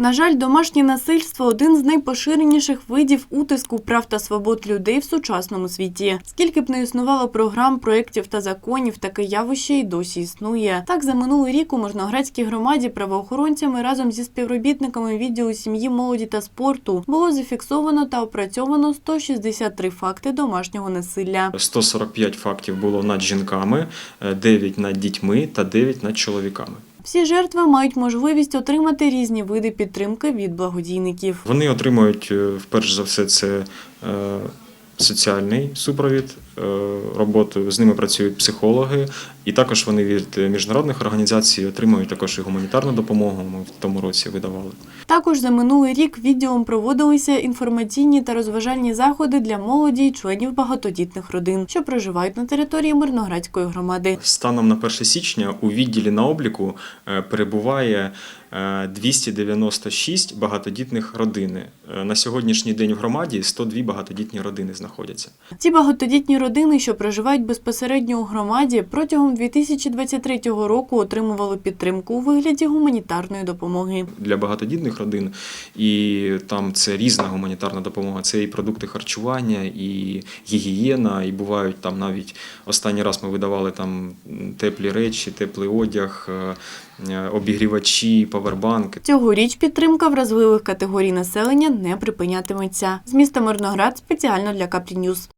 На жаль, домашнє насильство один з найпоширеніших видів утиску прав та свобод людей в сучасному світі. Скільки б не існувало програм, проєктів та законів, таке явище й досі існує. Так, за минулий рік у Можноградській громаді правоохоронцями разом зі співробітниками відділу сім'ї, молоді та спорту було зафіксовано та опрацьовано 163 факти домашнього насилля. 145 фактів було над жінками, е, 9 над дітьми та 9 над чоловіками. Всі жертви мають можливість отримати різні види підтримки від благодійників. Вони отримують е, вперше за все це е, соціальний супровід, е, роботу з ними працюють психологи, і також вони від міжнародних організацій отримують також і гуманітарну допомогу. Ми в тому році видавали. Також за минулий рік відділом проводилися інформаційні та розважальні заходи для молоді й членів багатодітних родин, що проживають на території Мирноградської громади. Станом на 1 січня у відділі на обліку е, перебуває 296 багатодітних родини. Е, На сьогоднішній день в громаді 102 багатодітні родини знаходяться. Ці багатодітні родини, що проживають безпосередньо у громаді, протягом 2023 року отримували підтримку у вигляді гуманітарної допомоги. для багатодітних родин, і там це різна гуманітарна допомога. Це і продукти харчування, і гігієна, і бувають там навіть останній раз ми видавали там теплі речі, теплий одяг, е, е, обігрівачі, павербанки. Цьогоріч підтримка вразливих категорій населення не припинятиметься. З міста Мирноград спеціально для Каплі Ньюс.